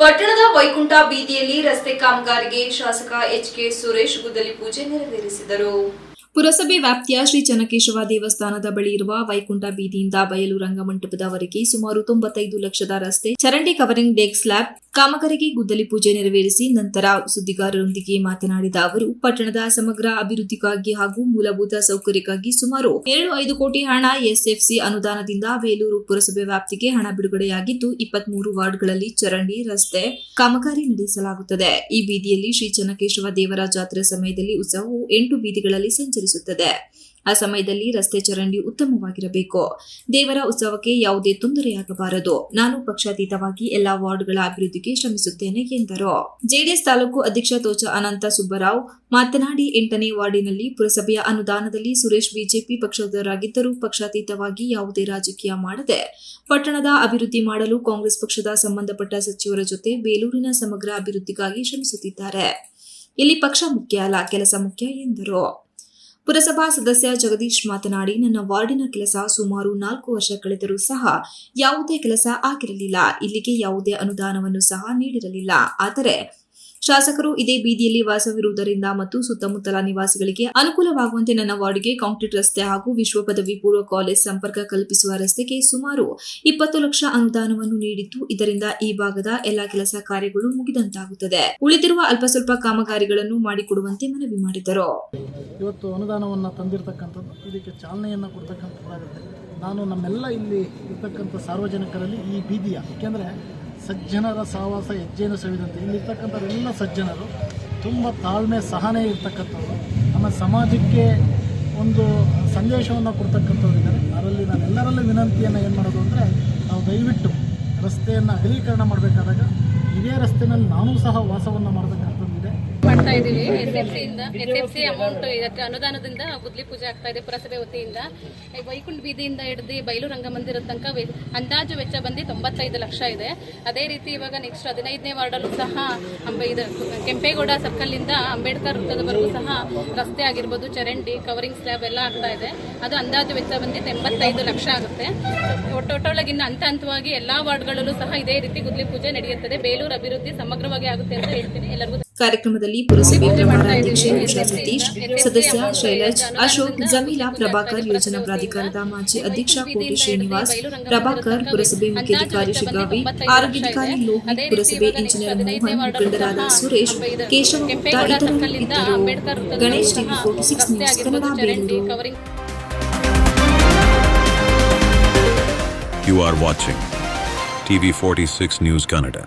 ಪಟ್ಟಣದ ವೈಕುಂಠ ಬೀದಿಯಲ್ಲಿ ರಸ್ತೆ ಕಾಮಗಾರಿಗೆ ಶಾಸಕ ಎಚ್ ಕೆ ಸುರೇಶ್ ಗುದ್ದಲಿ ಪೂಜೆ ನೆರವೇರಿಸಿದರು. ಪುರಸಭೆ ವ್ಯಾಪ್ತಿಯ ಶ್ರೀ ಚನ್ನಕೇಶವ ದೇವಸ್ಥಾನದ ಬಳಿ ಇರುವ ವೈಕುಂಠ ಬೀದಿಯಿಂದ ಬಯಲು ರಂಗಮಂಟಪದವರೆಗೆ ಸುಮಾರು ತೊಂಬತ್ತೈದು ಲಕ್ಷದ ರಸ್ತೆ ಚರಂಡಿ ಕವರಿಂಗ್ ಡೆಕ್ ಸ್ಲ್ಯಾಬ್ ಕಾಮಗಾರಿಗೆ ಗುದ್ದಲಿ ಪೂಜೆ ನೆರವೇರಿಸಿ ನಂತರ ಸುದ್ದಿಗಾರರೊಂದಿಗೆ ಮಾತನಾಡಿದ ಅವರು, ಪಟ್ಟಣದ ಸಮಗ್ರ ಅಭಿವೃದ್ಧಿಗಾಗಿ ಹಾಗೂ ಮೂಲಭೂತ ಸೌಕರ್ಯಕ್ಕಾಗಿ ಸುಮಾರು ಏಳು ಐದು ಕೋಟಿ ಹಣ ಎಸ್ಎಫ್ಸಿ ಅನುದಾನದಿಂದ ಬೇಲೂರು ಪುರಸಭೆ ವ್ಯಾಪ್ತಿಗೆ ಹಣ ಬಿಡುಗಡೆಯಾಗಿದ್ದು, ಇಪ್ಪತ್ಮೂರು ವಾರ್ಡ್ಗಳಲ್ಲಿ ಚರಂಡಿ, ರಸ್ತೆ, ಕಾಮಗಾರಿ ನಡೆಸಲಾಗುತ್ತದೆ. ಈ ಬೀದಿಯಲ್ಲಿ ಶ್ರೀ ಚನ್ನಕೇಶವ ದೇವರ ಜಾತ್ರೆ ಸಮಯದಲ್ಲಿ ಉತ್ಸವವು ಎಂಟು ಬೀದಿಗಳಲ್ಲಿ ಸಂಚರಿಸುತ್ತದೆ. ಆ ಸಮಯದಲ್ಲಿ ರಸ್ತೆ ಚರಂಡಿ ಉತ್ತಮವಾಗಿರಬೇಕು. ದೇವರ ಉತ್ಸವಕ್ಕೆ ಯಾವುದೇ ತೊಂದರೆಯಾಗಬಾರದು. ನಾನು ಪಕ್ಷಾತೀತವಾಗಿ ಎಲ್ಲಾ ವಾರ್ಡ್ಗಳ ಅಭಿವೃದ್ಧಿಗೆ ಶ್ರಮಿಸುತ್ತೇನೆ ಎಂದರು. ಜೆಡಿಎಸ್ ತಾಲೂಕು ಅಧ್ಯಕ್ಷ ತೋಚ ಅನಂತ ಸುಬ್ಬರಾವ್ ಮಾತನಾಡಿ, ಎಂಟನೇ ವಾರ್ಡಿನಲ್ಲಿ ಪುರಸಭೆಯ ಅನುದಾನದಲ್ಲಿ ಸುರೇಶ್ ಬಿಜೆಪಿ ಪಕ್ಷದವರಾಗಿದ್ದರೂ ಪಕ್ಷಾತೀತವಾಗಿ ಯಾವುದೇ ರಾಜಕೀಯ ಮಾಡದೆ, ಪಟ್ಟಣದ ಅಭಿವೃದ್ಧಿ ಮಾಡಲು ಕಾಂಗ್ರೆಸ್ ಪಕ್ಷದ ಸಂಬಂಧಪಟ್ಟ ಸಚಿವರ ಜೊತೆ ಬೇಲೂರಿನ ಸಮಗ್ರ ಅಭಿವೃದ್ಧಿಗಾಗಿ ಶ್ರಮಿಸುತ್ತಿದ್ದಾರೆ. ಇಲ್ಲಿ ಪಕ್ಷ ಮುಖ್ಯ ಅಲ್ಲ, ಕೆಲಸ ಮುಖ್ಯ ಎಂದರು. ಪುರಸಭಾ ಸದಸ್ಯ ಜಗದೀಶ್ ಮಾತನಾಡಿ, ನನ್ನ ವಾರ್ಡಿನ ಕೆಲಸ ಸುಮಾರು ನಾಲ್ಕು ವರ್ಷ ಕಳೆದರೂ ಸಹ ಯಾವುದೇ ಕೆಲಸ ಆಗಿರಲಿಲ್ಲ. ಇಲ್ಲಿಗೆ ಯಾವುದೇ ಅನುದಾನವನ್ನು ಸಹ ನೀಡಿರಲಿಲ್ಲ. ಆದರೆ ಶಾಸಕರು ಇದೇ ಬೀದಿಯಲ್ಲಿ ವಾಸವಿರುವುದರಿಂದ ಮತ್ತು ಸುತ್ತಮುತ್ತಲ ನಿವಾಸಿಗಳಿಗೆ ಅನುಕೂಲವಾಗುವಂತೆ ನನ್ನ ವಾರ್ಡ್ಗೆ ಕಾಂಕ್ರೀಟ್ ರಸ್ತೆ ಹಾಗೂ ವಿಶ್ವ ಪದವಿ ಪೂರ್ವ ಕಾಲೇಜ್ ಸಂಪರ್ಕ ಕಲ್ಪಿಸುವ ರಸ್ತೆಗೆ ಸುಮಾರು ಇಪ್ಪತ್ತು ಲಕ್ಷ ಅನುದಾನವನ್ನು ನೀಡಿದ್ದು, ಇದರಿಂದ ಈ ಭಾಗದ ಎಲ್ಲಾ ಕೆಲಸ ಕಾರ್ಯಗಳು ಮುಗಿದಂತಾಗುತ್ತದೆ. ಉಳಿದಿರುವ ಅಲ್ಪ ಸ್ವಲ್ಪ ಕಾಮಗಾರಿಗಳನ್ನು ಮಾಡಿಕೊಡುವಂತೆ ಮನವಿ ಮಾಡಿದರು. ಇವತ್ತು ಅನುದಾನವನ್ನು ತಂದಿರತಕ್ಕಂಥದ್ದು, ಇದಕ್ಕೆ ಚಾಲನೆಯನ್ನು ಕೊಡ್ತಕ್ಕಂಥದ್ದಾಗುತ್ತೆ. ನಾನು ನಮ್ಮೆಲ್ಲ ಇಲ್ಲಿ ಇರ್ತಕ್ಕಂಥ ಸಾರ್ವಜನಿಕರಲ್ಲಿ ಈ ಬೀದಿಯ ಏಕೆಂದರೆ ಸಜ್ಜನರ ಸಹವಾಸ ಹೆಜ್ಜೆಯನ್ನು ಸವಿದಂತೆ. ಇಲ್ಲಿರ್ತಕ್ಕಂಥವರೆಲ್ಲ ಸಜ್ಜನರು ತುಂಬ ತಾಳ್ಮೆ, ಸಹನೆ ಇರ್ತಕ್ಕಂಥವ್ರು. ನಮ್ಮ ಸಮಾಜಕ್ಕೆ ಒಂದು ಸಂದೇಶವನ್ನು ಕೊಡ್ತಕ್ಕಂಥವ್ರು ಇದ್ದಾರೆ. ಅದರಲ್ಲಿ ನಾನೆಲ್ಲರಲ್ಲೂ ವಿನಂತಿಯನ್ನು ಏನು ಮಾಡೋದು ಅಂದರೆ, ನಾವು ದಯವಿಟ್ಟು ರಸ್ತೆಯನ್ನು ಅಗಲೀಕರಣ ಮಾಡಬೇಕಾದಾಗ, ಇದೇ ರಸ್ತೆಯಲ್ಲಿ ನಾನೂ ಸಹ ವಾಸವನ್ನು ಮಾಡತಕ್ಕಂಥದ್ದು ಮಾಡ್ತಾ ಇದೀವಿ ಎಸ್ ಎಫ್ ಸಿ ಇಂದ, ಎಸ್ ಎಫ್ ಸಿ ಅಮೌಂಟ್ ಇದಕ್ಕೆ ಅನುದಾನದಿಂದ ಗುದ್ಲಿ ಪೂಜೆ ಆಗ್ತಾ ಇದೆ ಪುರಸಭೆ ವತಿಯಿಂದ. ವೈಕುಂಠ ಬೀದಿಯಿಂದ ಹಿಡಿದು ಬಯಲು ರಂಗಮಂದಿರದ ತನಕ ಅಂದಾಜು ವೆಚ್ಚ ಬಂದು ತೊಂಬತ್ತೈದು ಲಕ್ಷ ಇದೆ. ಅದೇ ರೀತಿ ಇವಾಗ ನೆಕ್ಸ್ಟ್ ಹದಿನೈದನೇ ವಾರ್ಡಲ್ಲೂ ಸಹ ಇದು ಕೆಂಪೇಗೌಡ ಸರ್ಕಲ್ ಇಂದ ಅಂಬೇಡ್ಕರ್ ವೃತ್ತದವರೆಗೂ ಸಹ ರಸ್ತೆ ಆಗಿರ್ಬೋದು, ಚರಂಡಿ ಕವರಿಂಗ್ ಸ್ಲ್ಯಾಬ್ ಎಲ್ಲ ಆಗ್ತಾ ಇದೆ. ಅದು ಅಂದಾಜು ವೆಚ್ಚ ಬಂದು ಎಂಬತ್ತೈದು ಲಕ್ಷ ಆಗುತ್ತೆ. ಒಟ್ಟೊಟ್ಟೊಳಗೆ ಹಂತ ಹಂತವಾಗಿ ಎಲ್ಲಾ ವಾರ್ಡ್ಗಳಲ್ಲೂ ಸಹ ಇದೇ ರೀತಿ ಗುದ್ಲಿ ಪೂಜೆ ನಡೆಯುತ್ತದೆ. ಬೇಲೂರು ಅಭಿವೃದ್ಧಿ ಸಮಗ್ರವಾಗಿ ಆಗುತ್ತೆ ಅಂತ ಹೇಳ್ತೀನಿ. ಎಲ್ಲರಿಗೂ ಕಾರ್ಯಕ್ರಮದಲ್ಲಿ ಪುರಸಭೆ ಪ್ರಭಾರ ಅಧ್ಯಕ್ಷೆ ಉಷಾ ಸತೀಶ್ ಸದಸ್ಯ ಶೈಲಜ್ ಅಶೋಕ್ ಜಮೀಲಾ ಪ್ರಭಾಕರ್ ಯೋಜನಾ ಪ್ರಾಧಿಕಾರದ ಮಾಜಿ ಅಧ್ಯಕ್ಷ ಕೋಟಿ ಶ್ರೀನಿವಾಸ್ ಪ್ರಭಾಕರ್ ಪುರಸಭೆ ಮುಖ್ಯಾಧಿಕಾರಿ ಶಿಗಾವಿ ಆರೋಗ್ಯಾಧಿಕಾರಿ ಲೋಹಿತ್ ಪುರಸಭೆ ಇಂಜಿನಿಯರ್ ಮೋಹನ್ ಮುಖಂಡರಾದ ಸುರೇಶ್ ಕೇಶವ ಗುಪ್ತಾ ಇತರರು ಇದ್ದರು Ganesh TV forty six news Kannada Belur covering You are watching TV46 News Kannada.